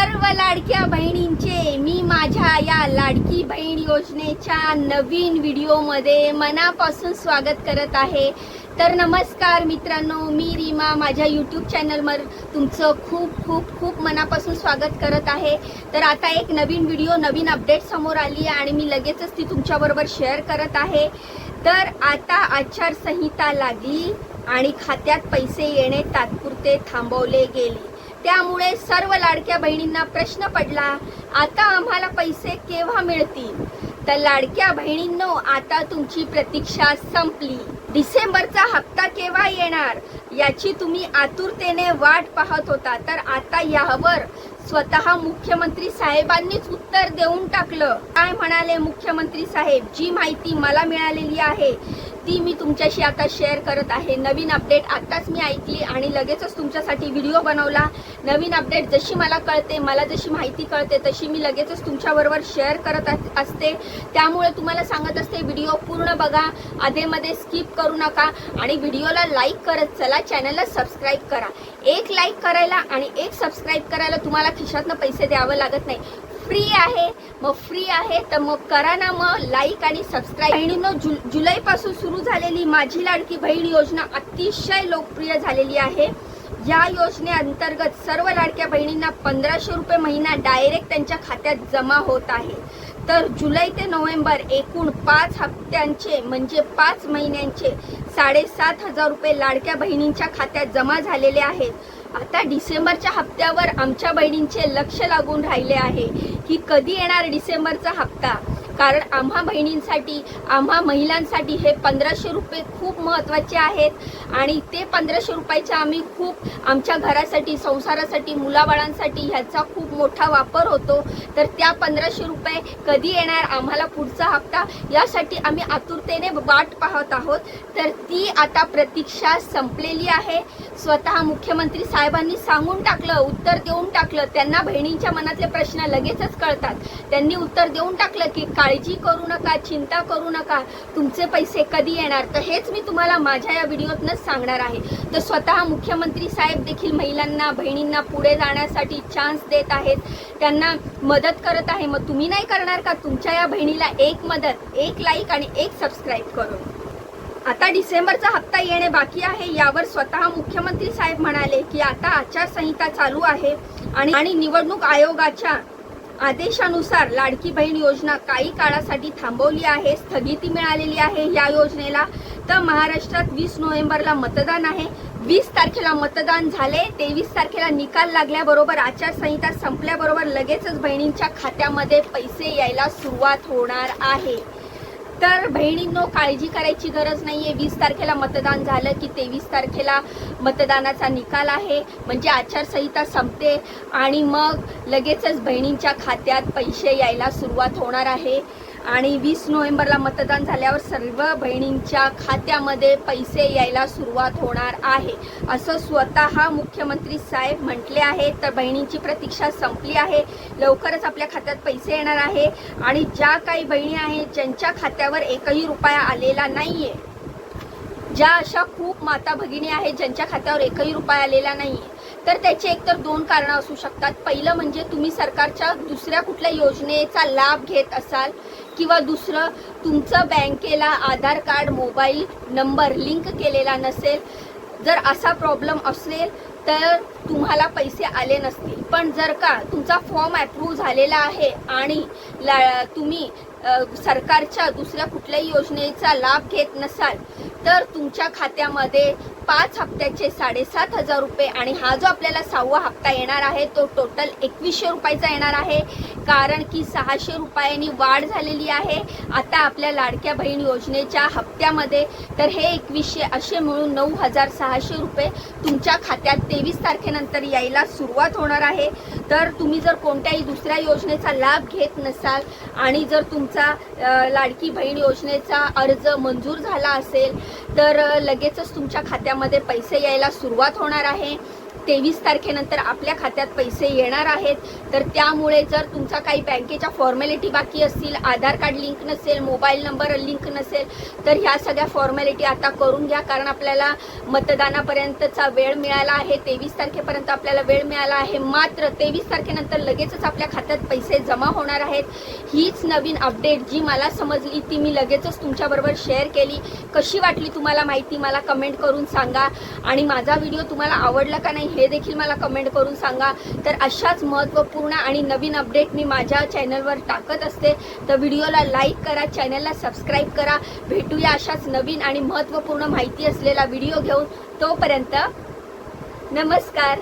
सर्व लाडक्या बहिणींचे मी माझ्या या लाडकी बहीण योजनेच्या नवीन व्हिडिओमध्ये मनापासून स्वागत करत आहे. तर नमस्कार मित्रांनो मी रीमा माझ्या यूट्यूब चॅनलवर तुमचं खूप खूप खूप मनापासून स्वागत करत आहे. तर आता एक नवीन व्हिडिओ नवीन अपडेट समोर आली आहे आणि मी लगेचच ती तुमच्याबरोबर शेअर करत आहे. तर आता आचारसंहिता लागली आणि खात्यात पैसे येणे तात्पुरते थांबवले गेले. त्यामुळे सर्व लाडक्या बहिणींना प्रश्न पडला आता आम्हाला पैसे केव्हा मिळतील? तर लाडक्या बहिणींनो आता तुमची प्रतीक्षा संपली. डिसेंबरचा हप्ता केव्हा येणार? याची तुम्ही आतुरतेने वाट पाहत होता तर आता यावर स्वतः मुख्यमंत्री साहेबांनीच उत्तर देऊन टाकलं. काय म्हणाले मुख्यमंत्री साहेब? जी माहिती मला मिळालेली आहे ती मी तुमच्याशी आता शेअर करत आहे. नवीन अपडेट आताच मी ऐकली आणि लगेचच तुमच्यासाठी व्हिडिओ बनवला. नवीन अपडेट जशी मला कळते मला जशी माहिती कळते तशी मी लगेचच तुमच्याबरोबर शेअर करत असते. त्यामुळे तुम्हाला सांगत असते व्हिडिओ पूर्ण बघा. आधेमध्ये स्किप करू नका आणि व्हिडिओला लाईक करत चला. चॅनलला सबस्क्राईब करा. एक लाईक करायला आणि एक सबस्क्राईब करायला तुम्हाला खिशातनं पैसे द्यावं लागत नाही. फ्री आहे मग फ्री आहे तर मग करा ना मग लाईक आणि सबस्क्राईब बहिणीनं जु जुलैपासून सुरू झालेली माझी लाडकी बहीण योजना अतिशय लोकप्रिय झालेली आहे. या योजनेअंतर्गत सर्व लाडक्या बहिणींना पंधराशे रुपये महिना डायरेक्ट त्यांच्या खात्यात जमा होत आहे. तर जुलै ते नोव्हेंबर एकूण पाच हप्त्यांचे म्हणजे पाच महिन्यांचे साडेसात हजार रुपये लाडक्या बहिणींच्या खात्यात जमा झालेले आहेत. आता डिसेंबरच्या हप्त्यावर आमच्या बहिणींचे लक्ष लागून राहिले आहे की कधी येणार डिसेंबरचा हप्ता? कारण आम्हा बहिणींसाठी आम्हा महिलांसाठी हे पंधराशे रुपये खूप महत्त्वाचे आहेत. आणि ते पंधराशे रुपयाचे आम्ही खूप आमच्या घरासाठी संसारासाठी मुलाबाळांसाठी ह्याचा खूप मोठा वापर होतो. तर त्या पंधराशे रुपये कधी येणार आम्हाला पुढचा हप्ता यासाठी आम्ही आतुरतेने वाट पाहत आहोत. तर ती आता प्रतीक्षा संपलेली आहे. स्वतः मुख्यमंत्री साहेबांनी सांगून टाकलं उत्तर देऊन टाकलं. त्यांना बहिणींच्या मनातले प्रश्न लगेचच कळतात. त्यांनी उत्तर देऊन टाकलं की काळजी करू नका चिंता करू नका. तुमचे पैसे कधी येणार? तर हेच मी तुम्हाला माझ्या या व्हिडिओतनंच सांगणार आहे. तर स्वतः मुख्यमंत्री साहेब देखील महिलांना बहिणींना पुढे जाण्यासाठी चान्स देत आहेत. त्यांना मदत करत आहे. मग तुम्ही नाही करणार का? तुमच्या या बहिणीला एक मदत एक लाईक आणि एक सबस्क्राईब करून. आता डिसेंबरचा हप्ता येणे बाकी आहे. यावर स्वतः मुख्यमंत्री साहेब म्हणाले की आता आचारसंहिता चालू आहे आणि आणि निवडणूक आयोगाच्या आदेशानुसार लाडकी बहीण योजना काही काळासाठी थांबवली आहे स्थगिती मिळालेली आहे या योजनेला. तर महाराष्ट्रात वीस नोव्हेंबरला मतदान आहे. वीस तारखेला मतदान झाले तेवीस तारखेला निकाल लागल्याबरोबर आचारसंहिता संपल्याबरोबर लगेचच बहिणींच्या खात्यामध्ये पैसे यायला सुरुवात होणार आहे. तर बहिणींनो काळजी करायची गरज नाही आहे वीस तारखेला मतदान झालं की तेवीस तारखेला मतदानाचा निकाल आहे. म्हणजे आचारसंहिता संपते आणि मग लगेचच बहिणींच्या खात्यात पैसे यायला सुरुवात होणार आहे. आणि वीस नोव्हेंबरला मतदान झाल्यावर सर्व बहिणींच्या खात्यामध्ये पैसे यायला सुरुवात होणार आहे. असं स्वतः मुख्यमंत्री साहेब म्हटले आहे. तर बहिणींची प्रतीक्षा संपली आहे. लवकरच आपल्या खात्यात पैसे येणार आहे. आणि ज्या काही बहिणी आहेत ज्यांच्या खात्यावर एकही रुपया आलेला नाही आहे ज्या अशा खूप माता भगिनी आहेत ज्यांच्या खात्यावर एकही रुपया आलेला नाही तर त्याचे एकतर दोन कारणं असू शकतात. पहिलं म्हणजे तुम्ही सरकारच्या दुसऱ्या कुठल्या योजनेचा लाभ घेत असाल किंवा दुसरं तुमचं बँकेला Aadhaar card mobile number link केलेला नसेल जर असा प्रॉब्लेम असेल तर तुम्हाला पैसे आले नसतील. पण जर का तुमचा फॉर्म अप्रूव्ह झालेला आहे आणि ला तुम्ही सरकारच्या दुसऱ्या कुठल्याही योजनेचा लाभ घेत नसाल तर तुमच्या खात्यामध्ये पाच हप्त्याचे साडेसात हजार रुपये आणि हा जो आपल्याला सहावा हप्ता येणार आहे तो टोटल एकवीसशे रुपयाचा येणार आहे. कारण की सहाशे रुपयांनी वाढ झालेली आहे. आता आपल्या लाडक्या बहीण योजनेच्या हप्त्यामध्ये तर हे एकवीसशे असे मिळून नऊ हजार सहाशे रुपये तुमच्या खात्यात तेवीस तारखेनंतर यायला सुरुवात होणार आहे. तर तुम्ही जर कोणत्याही दुसऱ्या योजनेचा लाभ घेत नसाल आणि जर तुमचा लाडकी बहीण योजनेचा अर्ज मंजूर झाला असेल तर लगेचच तुमच्या खात्यामध्ये पैसे यायला सुरुवात होणार आहे. तेवीस तारखेनंतर आपल्या खात्यात पैसे येणार आहेत. तर त्यामुळे जर तुमचा काही बँकेच्या फॉर्मॅलिटी बाकी असतील आधार कार्ड लिंक नसेल मोबाईल नंबर लिंक नसेल तर ह्या सगळ्या फॉर्मॅलिटी आता करून घ्या. कारण आपल्याला मतदानापर्यंतचा वेळ मिळाला आहे. तेवीस तारखेपर्यंत आपल्याला वेळ मिळाला आहे. मात्र तेवीस तारखेनंतर लगेचच आपल्या खात्यात पैसे जमा होणार आहेत. हीच नवीन अपडेट जी मला समजली ती मी लगेचच तुमच्याबरोबर शेअर केली. कशी वाटली तुम्हाला माहिती मला कमेंट करून सांगा. आणि माझा व्हिडिओ तुम्हाला आवडला का नाही हे देखील मला कमेंट करून सांगा. तर अशाच महत्त्वपूर्ण आणि नवीन अपडेट मी माझ्या चॅनलवर टाकत असते. तर व्हिडिओला लाईक करा चॅनलला सबस्क्राईब करा. भेटूया अशाच नवीन आणि महत्त्वपूर्ण माहिती असलेला व्हिडिओ घेऊन. तोपर्यंत नमस्कार.